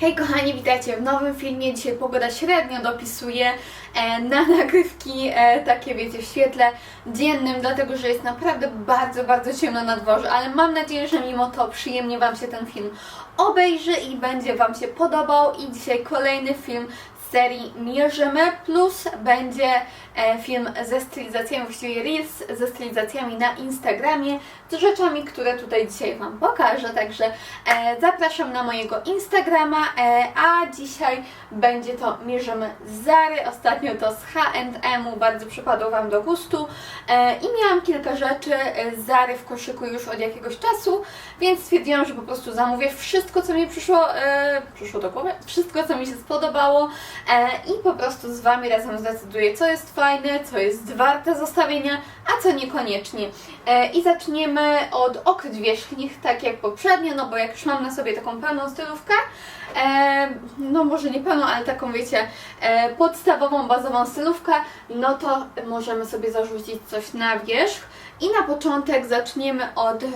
Hej kochani, witajcie w nowym filmie. Dzisiaj pogoda średnio dopisuje e, na nagrywki e, takie wiecie w świetle dziennym, dlatego że jest naprawdę bardzo, bardzo ciemno na dworze, ale mam nadzieję, że mimo to przyjemnie Wam się ten film obejrzy i będzie Wam się podobał i dzisiaj kolejny film serii Mierzymy, plus będzie e, film ze stylizacjami, właściwie reels ze stylizacjami na Instagramie, rzeczami, które tutaj dzisiaj Wam pokażę, także e, zapraszam na mojego Instagrama, e, a dzisiaj będzie to Mierzymy Zary, ostatnio to z H&M-u, bardzo przypadło Wam do gustu. E, i miałam kilka rzeczy e, z Zary w koszyku już od jakiegoś czasu, więc stwierdziłam, że po prostu zamówię wszystko, co mi przyszło, e, przyszło do głowy, wszystko, co mi się spodobało e, i po prostu z Wami razem zdecyduję, co jest fajne, co jest warte zostawienia, a co niekoniecznie. E, I zaczniemy od okryć wierzchnich, tak jak poprzednio, no bo jak już mam na sobie taką pełną stylówkę, e, no może nie pełną, ale taką wiecie, e, podstawową, bazową stylówkę, no to możemy sobie zarzucić coś na wierzch. I na początek zaczniemy od e,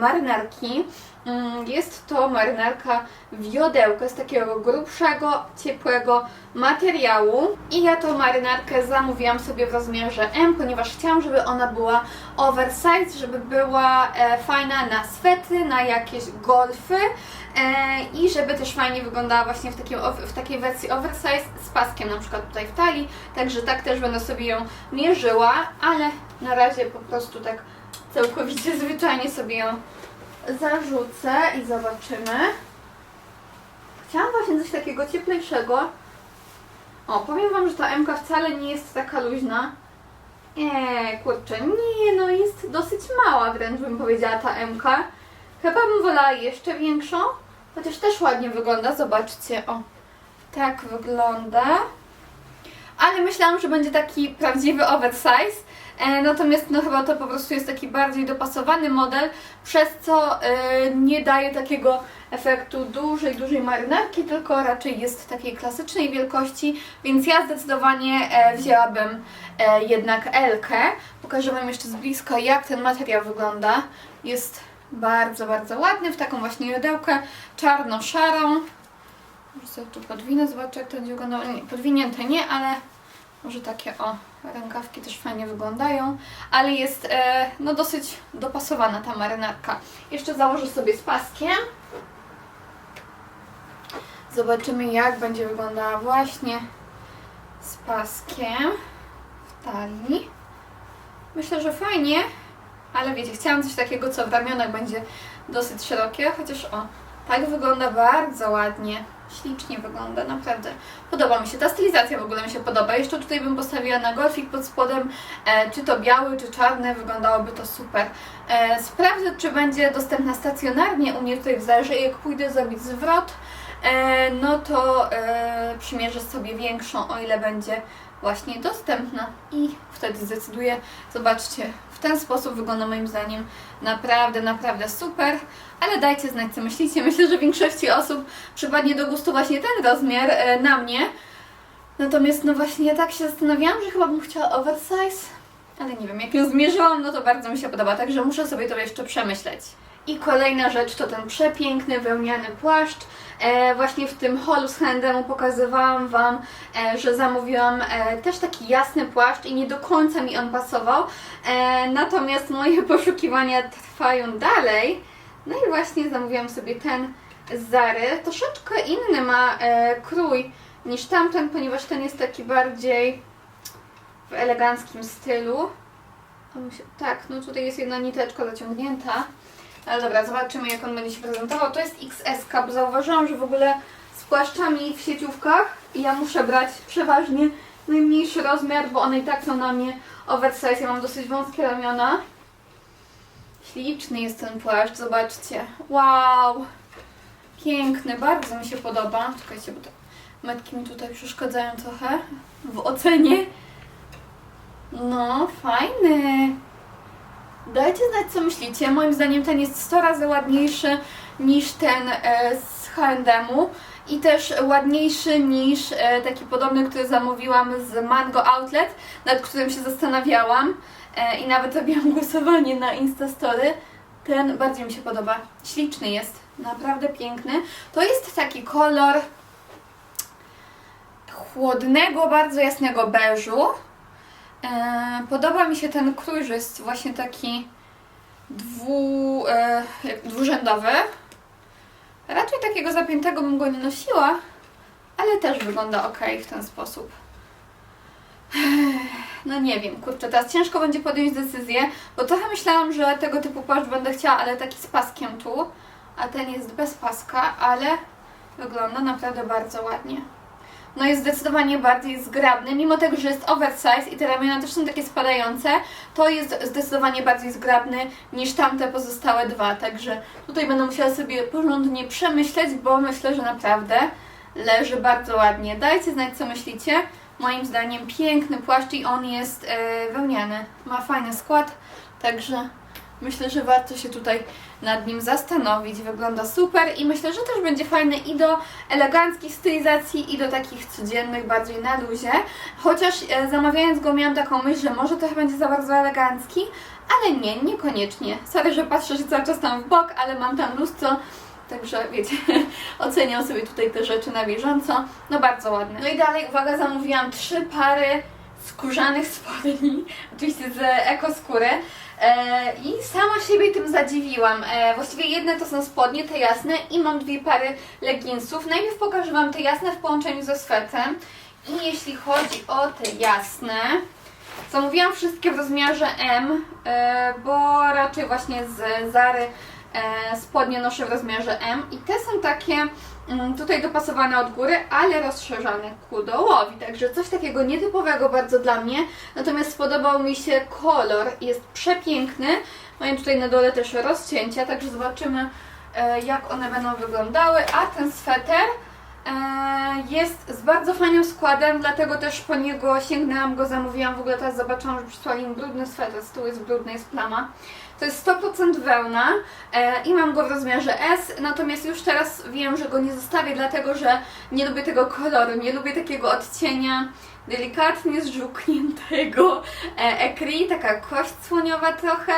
marynarki. Mm, Jest to marynarka wiodełka z takiego grubszego, ciepłego materiału. I ja tą marynarkę zamówiłam sobie w rozmiarze M, ponieważ chciałam, żeby ona była oversize, żeby była e, fajna na swety, na jakieś golfy e, i żeby też fajnie wyglądała właśnie w, takim, w takiej wersji oversize z paskiem na przykład tutaj w talii. Także tak też będę sobie ją mierzyła, ale na razie po prostu tak całkowicie zwyczajnie sobie ją zarzucę i zobaczymy. Chciałam właśnie coś takiego cieplejszego. O, powiem Wam, że ta MK wcale nie jest taka luźna. Nie, kurczę, nie, no jest dosyć mała wręcz bym powiedziała ta MK. Chyba bym wolała jeszcze większą, chociaż też ładnie wygląda, zobaczcie, o. Tak wygląda. Ale myślałam, że będzie taki prawdziwy oversize. E, natomiast no chyba to po prostu jest taki bardziej dopasowany model, przez co e, nie daje takiego efektu dużej, dużej marynarki, tylko raczej jest takiej klasycznej wielkości, więc ja zdecydowanie e, wzięłabym jednak L-kę. Pokażę Wam jeszcze z bliska, jak ten materiał wygląda. Jest bardzo, bardzo ładny, w taką właśnie jodełkę czarno-szarą. Może sobie tu podwinę, zobaczę jak to będzie wyglądało. Nie, podwinięte nie, ale może takie o rękawki też fajnie wyglądają, ale jest e, no dosyć dopasowana ta marynarka. Jeszcze założę sobie z paskiem. Zobaczymy jak będzie wyglądała właśnie z paskiem w talii. Myślę, że fajnie, ale wiecie, chciałam coś takiego, co w ramionach będzie dosyć szerokie, chociaż o, tak wygląda bardzo ładnie. Ślicznie wygląda, naprawdę. Podoba mi się. Ta stylizacja w ogóle mi się podoba. Jeszcze tutaj bym postawiła na golfik pod spodem, e, czy to biały, czy czarny, wyglądałoby to super. E, sprawdzę, czy będzie dostępna stacjonarnie u mnie tutaj w Zarze. Jak pójdę zrobić zwrot, e, no to e, przymierzę sobie większą, o ile będzie właśnie dostępna i wtedy zdecyduję. Zobaczcie, ten sposób wygląda moim zdaniem naprawdę, naprawdę super. Ale dajcie znać, co myślicie. Myślę, że większości osób przypadnie do gustu właśnie ten rozmiar e, na mnie. Natomiast no właśnie ja tak się zastanawiałam, że chyba bym chciała oversize. Ale nie wiem, jak ją zmierzyłam, no to bardzo mi się podoba, także muszę sobie to jeszcze przemyśleć. I kolejna rzecz to ten przepiękny wełniany płaszcz. E, właśnie w tym holu z H&M pokazywałam Wam, e, że zamówiłam e, też taki jasny płaszcz i nie do końca mi on pasował. E, natomiast moje poszukiwania trwają dalej. No i właśnie zamówiłam sobie ten z Zary. Troszeczkę inny ma e, krój niż tamten, ponieważ ten jest taki bardziej w eleganckim stylu. Tak, no tutaj jest jedna niteczka zaciągnięta. Ale dobra, zobaczymy jak on będzie się prezentował. To jest XS, bo zauważyłam, że w ogóle z płaszczami w sieciówkach ja muszę brać przeważnie najmniejszy rozmiar, bo one i tak są na mnie oversize. Ja mam dosyć wąskie ramiona. Śliczny jest ten płaszcz, zobaczcie. Wow! Piękny, bardzo mi się podoba. Czekajcie, bo te metki mi tutaj przeszkadzają trochę w ocenie. No, fajny. Dajcie znać, co myślicie. Moim zdaniem ten jest 100 razy ładniejszy niż ten e, z H&M-u i też ładniejszy niż e, taki podobny, który zamówiłam z Mango Outlet, nad którym się zastanawiałam e, i nawet robiłam głosowanie na Instastory. Ten bardziej mi się podoba. Śliczny jest. Naprawdę piękny. To jest taki kolor chłodnego, bardzo jasnego beżu. E, podoba mi się ten krój, że jest właśnie taki dwu, e, dwurzędowy. Raczej takiego zapiętego bym go nie nosiła, ale też wygląda ok w ten sposób. No nie wiem, kurczę, teraz ciężko będzie podjąć decyzję, bo trochę myślałam, że tego typu płaszcz będę chciała, ale taki z paskiem tu, a ten jest bez paska, ale wygląda naprawdę bardzo ładnie. No jest zdecydowanie bardziej zgrabny, mimo tego, że jest oversize i te ramiona też są takie spadające, to jest zdecydowanie bardziej zgrabny niż tamte pozostałe dwa, także tutaj będę musiała sobie porządnie przemyśleć, bo myślę, że naprawdę leży bardzo ładnie. Dajcie znać, co myślicie. Moim zdaniem piękny płaszcz i on jest e, wełniany. Ma fajny skład, także myślę, że warto się tutaj nad nim zastanowić. Wygląda super i myślę, że też będzie fajny i do eleganckich stylizacji i do takich codziennych, bardziej na luzie. Chociaż e, zamawiając go miałam taką myśl, że może trochę będzie za bardzo elegancki, ale nie, niekoniecznie. Sorry, że patrzę się cały czas tam w bok, ale mam tam lustro, Także wiecie, oceniam sobie tutaj te rzeczy na bieżąco. No bardzo ładne. No i dalej, uwaga, zamówiłam trzy pary skórzanych spodni, oczywiście z ekoskóry. E, I sama siebie tym zadziwiłam. E, właściwie jedne to są spodnie, te jasne i mam dwie pary leginsów. Najpierw pokażę Wam te jasne w połączeniu ze swetrem. I jeśli chodzi o te jasne, zamówiłam wszystkie w rozmiarze M, e, bo raczej właśnie z Zary e, spodnie noszę w rozmiarze M i te są takie tutaj dopasowane od góry, ale rozszerzane ku dołowi, także coś takiego nietypowego bardzo dla mnie, natomiast spodobał mi się kolor, jest przepiękny, mają tutaj na dole też rozcięcia, także zobaczymy e, jak one będą wyglądały, a ten sweter e, jest z bardzo fajnym składem, dlatego też po niego sięgnęłam go, zamówiłam, w ogóle teraz zobaczyłam, że przysłali mi brudny sweter, z tyłu jest brudny, jest plama. To jest 100% wełna e, i mam go w rozmiarze S, natomiast już teraz wiem, że go nie zostawię, dlatego że nie lubię tego koloru, nie lubię takiego odcienia delikatnie zżółkniętego e, ekri, taka kość słoniowa trochę.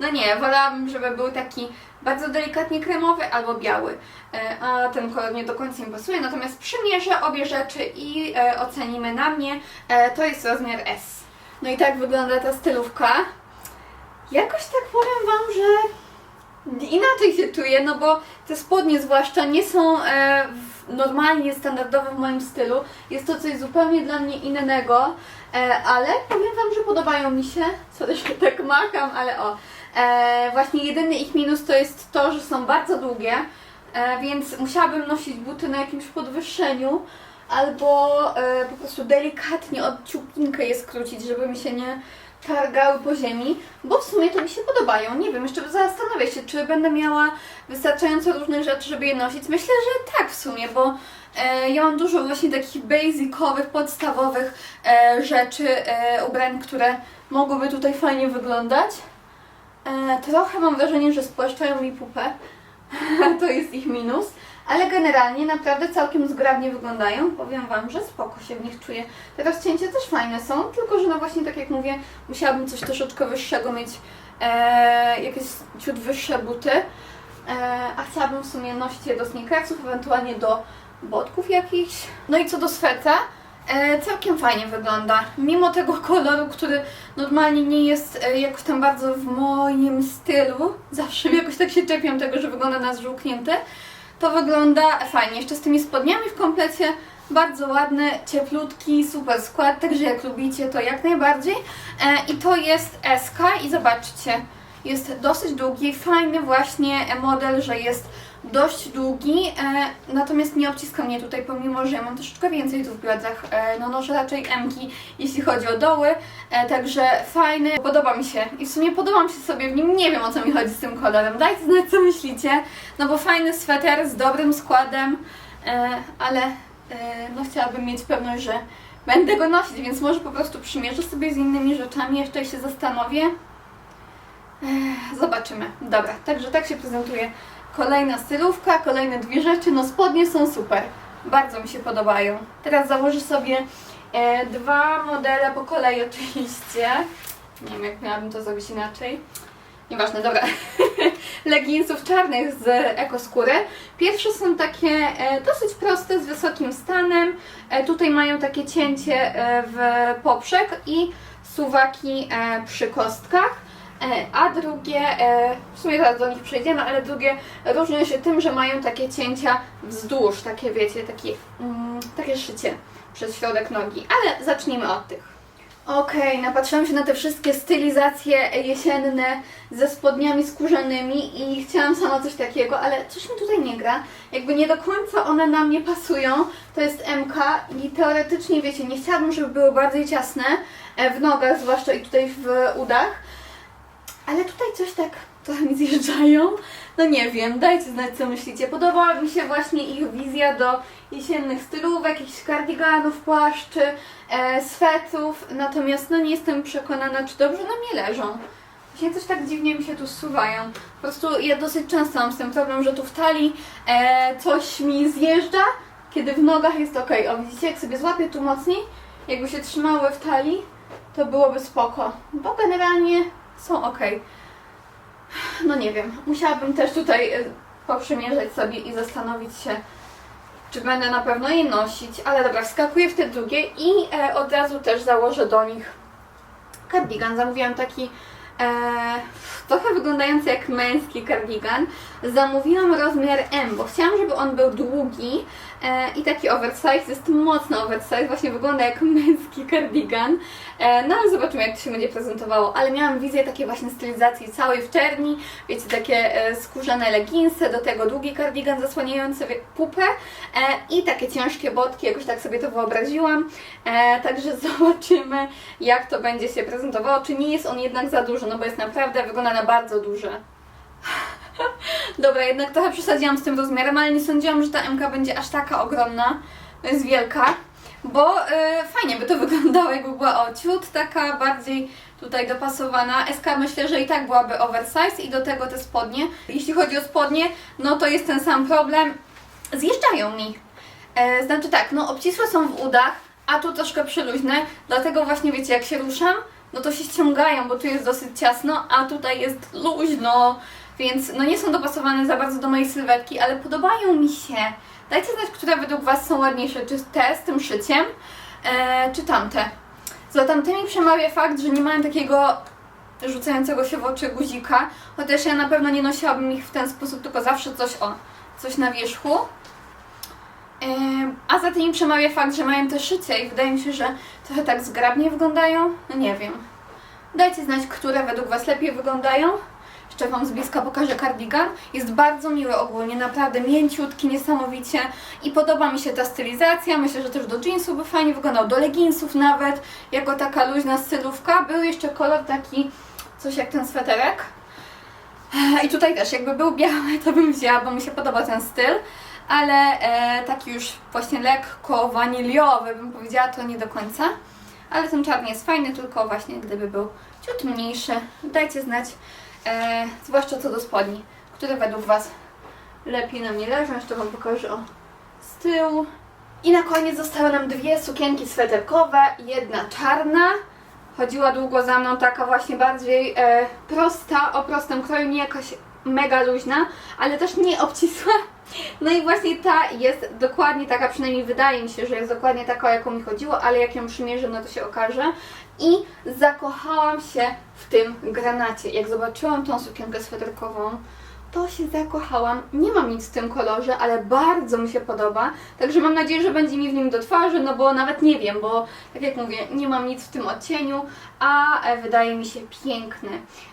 No nie, wolałabym, żeby był taki bardzo delikatnie kremowy albo biały, e, a ten kolor nie do końca mi pasuje, natomiast przymierzę obie rzeczy i ocenimy na mnie. To jest rozmiar S. No i tak wygląda ta stylówka. Jakoś tak powiem Wam, że inaczej się czuję, no bo te spodnie zwłaszcza nie są e, normalnie standardowe w moim stylu. Jest to coś zupełnie dla mnie innego, e, ale powiem Wam, że podobają mi się. Co też tak macham, ale o. E, właśnie jedyny ich minus to jest to, że są bardzo długie, e, więc musiałabym nosić buty na jakimś podwyższeniu albo e, po prostu delikatnie od ciupinkę je skrócić, żeby mi się nie targały po ziemi, bo w sumie to mi się podobają. Nie wiem, jeszcze zastanowię się, czy będę miała wystarczająco różnych rzeczy, żeby je nosić. Myślę, że tak w sumie, bo e, ja mam dużo właśnie takich basicowych, podstawowych e, rzeczy, e, ubrań, które mogłyby tutaj fajnie wyglądać. E, trochę mam wrażenie, że spłaszczają mi pupę. to jest ich minus. Ale generalnie naprawdę całkiem zgrabnie wyglądają. Powiem Wam, że spoko się w nich czuję. Te rozcięcia też fajne są, tylko że no właśnie tak jak mówię, musiałabym coś troszeczkę wyższego mieć, e, jakieś ciut wyższe buty. E, a chciałabym w sumie nosić je do sneakersów, ewentualnie do botków jakichś. No i co do swetra, e, całkiem fajnie wygląda. Mimo tego koloru, który normalnie nie jest e, jakoś tam bardzo w moim stylu, zawsze jakoś tak się czepiam tego, że wygląda na zżółknięte, to wygląda fajnie. Jeszcze z tymi spodniami w komplecie. Bardzo ładny, cieplutki, super skład, także jak lubicie to jak najbardziej. E, I to jest SK i zobaczcie, jest dosyć długi, fajny właśnie model, że jest dość długi, e, natomiast nie obciska mnie tutaj, pomimo, że ja mam troszeczkę więcej tu w biodrach, e, no noszę raczej M-ki, jeśli chodzi o doły, e, także fajny, podoba mi się. I w sumie podobam się sobie w nim, nie wiem o co mi chodzi z tym kolorem, dajcie znać co myślicie, no bo fajny sweter z dobrym składem, e, ale e, no chciałabym mieć pewność, że będę go nosić, więc może po prostu przymierzę sobie z innymi rzeczami, jeszcze się zastanowię. Zobaczymy. Dobra, także tak się prezentuje kolejna stylówka, kolejne dwie rzeczy. No spodnie są super. Bardzo mi się podobają. Teraz założę sobie e, dwa modele po kolei oczywiście. Nie wiem jak miałabym to zrobić inaczej. Nieważne, dobra. Leginsów czarnych z ekoskóry. Pierwsze są takie e, dosyć proste, z wysokim stanem. E, tutaj mają takie cięcie e, w poprzek i suwaki e, przy kostkach. E, a drugie, e, w sumie zaraz do nich przejdziemy, ale drugie różnią się tym, że mają takie cięcia wzdłuż, takie wiecie, takie, mm, takie szycie przez środek nogi. Ale zacznijmy od tych. Okej, napatrzyłam się na te wszystkie stylizacje jesienne ze spodniami skórzanymi i chciałam sama coś takiego, ale coś mi tutaj nie gra. Jakby nie do końca one na mnie pasują. To jest MK i teoretycznie, wiecie, nie chciałabym, żeby były bardziej ciasne e, w nogach, zwłaszcza i tutaj w udach. Ale tutaj coś tak trochę mi zjeżdżają. No nie wiem, dajcie znać co myślicie. Podobała mi się właśnie ich wizja do jesiennych stylówek, jakichś kardiganów, płaszczy, e, swetrów. Natomiast no nie jestem przekonana, czy dobrze na mnie leżą. Właśnie coś tak dziwnie mi się tu zsuwają. Po prostu ja dosyć często mam z tym problem, że tu w talii e, coś mi zjeżdża, kiedy w nogach jest ok. O widzicie, jak sobie złapię tu mocniej, jakby się trzymały w talii, to byłoby spoko. Bo generalnie są ok. No nie wiem, musiałabym też tutaj y, poprzymierzać sobie i zastanowić się, czy będę na pewno je nosić. Ale dobra, wskakuję w te drugie i e, od razu też założę do nich kardigan. Zamówiłam taki e, trochę wyglądający jak męski kardigan. Zamówiłam rozmiar M, bo chciałam, żeby on był długi e, i taki oversize. Jest mocno oversize, właśnie wygląda jak męski kardigan. E, no ale zobaczymy, jak to się będzie prezentowało. Ale miałam wizję takiej właśnie stylizacji całej w czerni. Wiecie, takie e, skórzane leginsy, do tego długi kardigan zasłaniający pupę e, i takie ciężkie botki, jakoś tak sobie to wyobraziłam. E, także zobaczymy, jak to będzie się prezentowało. Czy nie jest on jednak za duży, no bo jest naprawdę, wygląda na bardzo duże. Dobra, jednak trochę przesadziłam z tym rozmiarem, ale nie sądziłam, że ta MK będzie aż taka ogromna. Jest wielka. Bo e, fajnie by to wyglądało, jakby była o ciut taka bardziej tutaj dopasowana. SK myślę, że i tak byłaby oversize i do tego te spodnie. Jeśli chodzi o spodnie, no to jest ten sam problem. Zjeżdżają mi. E, znaczy tak, no obcisłe są w udach, a tu troszkę przyluźne, dlatego właśnie wiecie, jak się ruszam, no to się ściągają, bo tu jest dosyć ciasno, a tutaj jest luźno, więc no nie są dopasowane za bardzo do mojej sylwetki, ale podobają mi się. Dajcie znać, które według Was są ładniejsze, czy te z tym szyciem, e, czy tamte. Za tamtymi przemawia fakt, że nie mają takiego rzucającego się w oczy guzika, chociaż ja na pewno nie nosiłabym ich w ten sposób, tylko zawsze coś o, coś na wierzchu. A za tymi przemawia fakt, że mają te szycie i wydaje mi się, że trochę tak zgrabnie wyglądają. No nie wiem. Dajcie znać, które według Was lepiej wyglądają. Jeszcze Wam z bliska pokażę kardigan. Jest bardzo miły ogólnie, naprawdę mięciutki, niesamowicie. I podoba mi się ta stylizacja. Myślę, że też do jeansów by fajnie wyglądał, do leginsów nawet, jako taka luźna stylówka. Był jeszcze kolor taki, coś jak ten sweterek. I tutaj też, jakby był biały, to bym wzięła, bo mi się podoba ten styl, ale e, taki już właśnie lekko waniliowy, bym powiedziała, to nie do końca. Ale ten czarny jest fajny, tylko właśnie gdyby był ciut mniejszy. Dajcie znać, e, zwłaszcza co do spodni, które według Was lepiej na mnie leżą. Jeszcze Wam pokażę o z tyłu. I na koniec zostały nam dwie sukienki sweterkowe, jedna czarna, chodziła długo za mną taka właśnie bardziej e, prosta, o prostym kroju, nie jakaś mega luźna, ale też nie obcisła. No i właśnie ta jest dokładnie taka, przynajmniej wydaje mi się, że jest dokładnie taka, o jaką mi chodziło, ale jak ją przymierzę, no to się okaże. I zakochałam się w tym granacie. Jak zobaczyłam tą sukienkę sweterkową, to się zakochałam. Nie mam nic w tym kolorze, ale bardzo mi się podoba. Także mam nadzieję, że będzie mi w nim do twarzy, no bo nawet nie wiem, bo tak jak mówię, nie mam nic w tym odcieniu, a e, wydaje mi się piękny.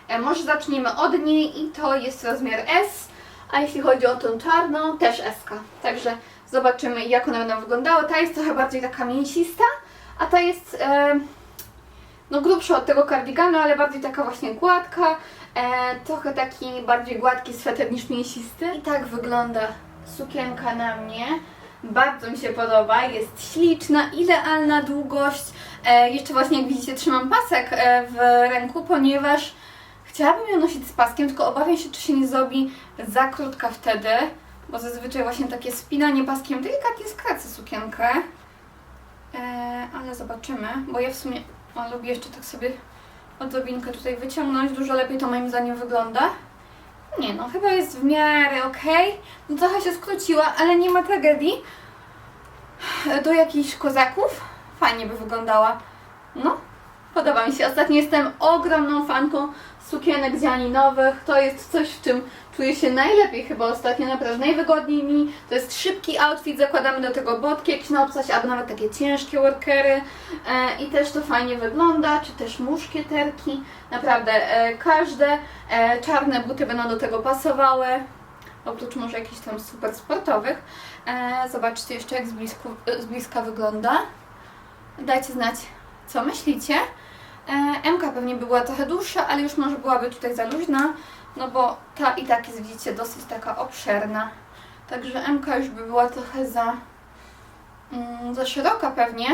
E, Może zaczniemy od niej i to jest rozmiar S, a jeśli chodzi o tą czarną, też S. -ka. Także zobaczymy jak one będą wyglądały. Ta jest trochę bardziej taka mięsista, a ta jest e, no grubsza od tego kardiganu, ale bardziej taka właśnie gładka. E, trochę taki bardziej gładki sweter niż mięsisty. I tak wygląda sukienka na mnie. Bardzo mi się podoba, jest śliczna, idealna długość. E, jeszcze właśnie jak widzicie trzymam pasek e, w ręku, ponieważ chciałabym ją nosić z paskiem, tylko obawiam się, czy się nie zrobi za krótka wtedy, bo zazwyczaj właśnie takie spinanie paskiem delikatnie skraca sukienkę. E, ale zobaczymy, bo ja w sumie o, lubię jeszcze tak sobie odrobinkę tutaj wyciągnąć. Dużo lepiej to moim zdaniem wygląda. Nie no, chyba jest w miarę ok. No trochę się skróciła, ale nie ma tragedii. Do jakichś kozaków fajnie by wyglądała. No, podoba mi się. Ostatnio jestem ogromną fanką sukienek dzianinowych. To jest coś, w czym czuję się najlepiej chyba ostatnio, naprawdę najwygodniej mi. To jest szybki outfit, zakładamy do tego botki jakieś na obcaś, albo nawet takie ciężkie workery e, i też to fajnie wygląda, czy też muszkieterki. Naprawdę, e, każde e, czarne buty będą do tego pasowały. Oprócz może jakichś tam super sportowych. E, zobaczcie jeszcze jak z, blisku, z bliska wygląda. Dajcie znać, co myślicie. E, MK pewnie by była trochę dłuższa, ale już może byłaby tutaj za luźna, no bo ta i tak jest, widzicie, dosyć taka obszerna. Także MK już by była trochę za, mm, za szeroka pewnie.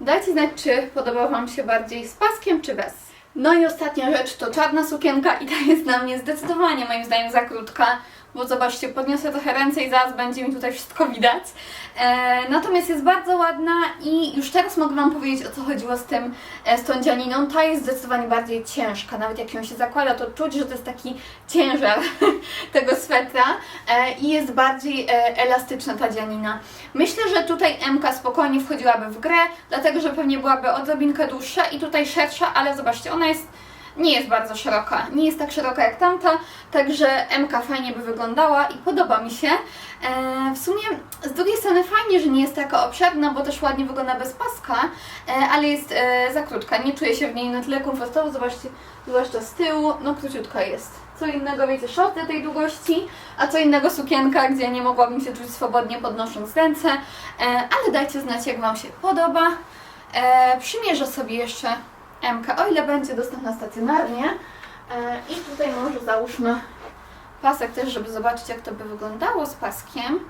Dajcie znać, czy podoba Wam się bardziej z paskiem, czy bez. No i ostatnia rzecz to czarna sukienka i ta jest na mnie zdecydowanie moim zdaniem za krótka, bo zobaczcie, podniosę trochę ręce i zaraz będzie mi tutaj wszystko widać. E, natomiast jest bardzo ładna i już teraz mogę Wam powiedzieć o co chodziło z tym, e, z tą dzianiną. Ta jest zdecydowanie bardziej ciężka, nawet jak ją się zakłada, to czuć, że to jest taki ciężar tego swetra e, i jest bardziej e, elastyczna ta dzianina. Myślę, że tutaj MK spokojnie wchodziłaby w grę, dlatego że pewnie byłaby odrobinkę dłuższa i tutaj szersza, ale zobaczcie, ona jest nie jest bardzo szeroka, nie jest tak szeroka jak tamta, także MK fajnie by wyglądała i podoba mi się. E, w sumie z drugiej strony fajnie, że nie jest taka obszerna, bo też ładnie wygląda bez paska, e, ale jest e, za krótka, nie czuję się w niej na tyle komfortowo, zobaczcie, zwłaszcza z tyłu, no króciutka jest. Co innego, wiecie, shorty tej długości, a co innego sukienka, gdzie nie mogłabym się czuć swobodnie podnosząc ręce, e, ale dajcie znać jak Wam się podoba. E, przymierzę sobie jeszcze MK, o ile będzie dostępna stacjonarnie. E, I tutaj może załóżmy pasek też, żeby zobaczyć jak to by wyglądało z paskiem.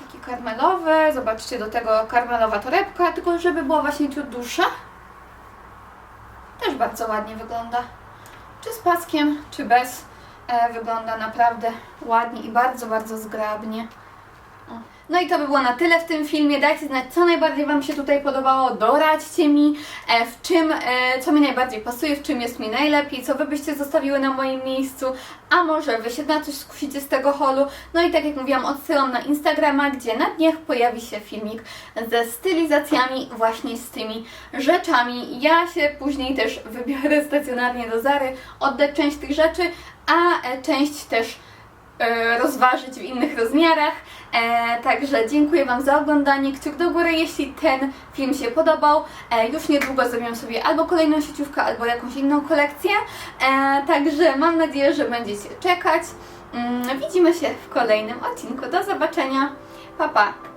Taki karmelowy, zobaczcie do tego karmelowa torebka, tylko żeby była właśnie ciut dłuższa. Też bardzo ładnie wygląda. Czy z paskiem, czy bez. E, wygląda naprawdę ładnie i bardzo, bardzo zgrabnie. No i to by było na tyle w tym filmie. Dajcie znać, co najbardziej Wam się tutaj podobało. Doradźcie mi, e, w czym, e, co mi najbardziej pasuje, w czym jest mi najlepiej, co Wy byście zostawiły na moim miejscu, a może Wy się na coś skusicie z tego holu. No i tak jak mówiłam, odsyłam na Instagrama, gdzie na dniach pojawi się filmik ze stylizacjami właśnie z tymi rzeczami. Ja się później też wybiorę stacjonarnie do Zary, oddać część tych rzeczy, a e, część też rozważyć w innych rozmiarach. E, także dziękuję Wam za oglądanie. Kciuk do góry, jeśli ten film się podobał. E, już niedługo zrobię sobie albo kolejną sieciówkę, albo jakąś inną kolekcję. E, także mam nadzieję, że będziecie czekać. Mm, widzimy się w kolejnym odcinku. Do zobaczenia. Pa, pa.